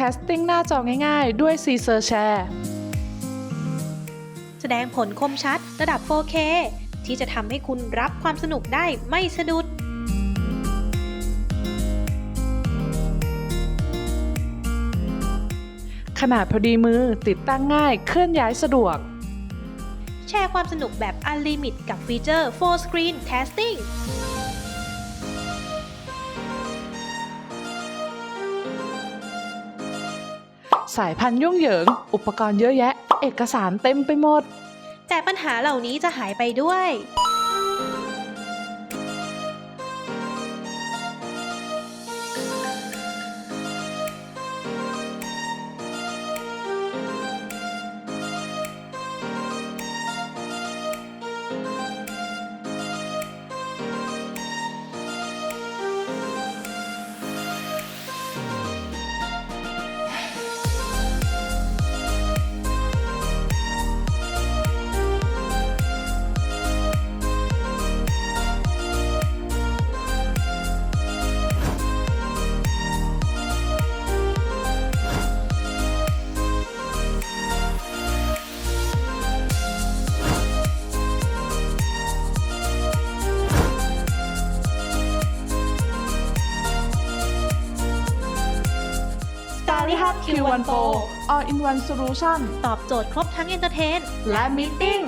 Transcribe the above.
Podcasting หน้าจอง่ายๆ ด้วย c s e r Share แสดงผลคมชัดระดับ 4K ที่จะทำให้คุณรับความสนุกได้ไม่สะดุดขนาดพอดีมือติดตั้งง่ายเคลื่อนย้ายสะดวก แชร์ความสนุกแบบ Unlimit กับฟีเจอร์4 Screen Casting สายพันธุ์ยุ่งเหยิง อุปกรณ์เยอะแยะ เอกสารเต็มไปหมด แต่ปัญหาเหล่านี้จะหายไปด้วย Starry Hub Q1 Pro All in One Solution ตอบโจทย์ครบทั้ง Entertain และ Meeting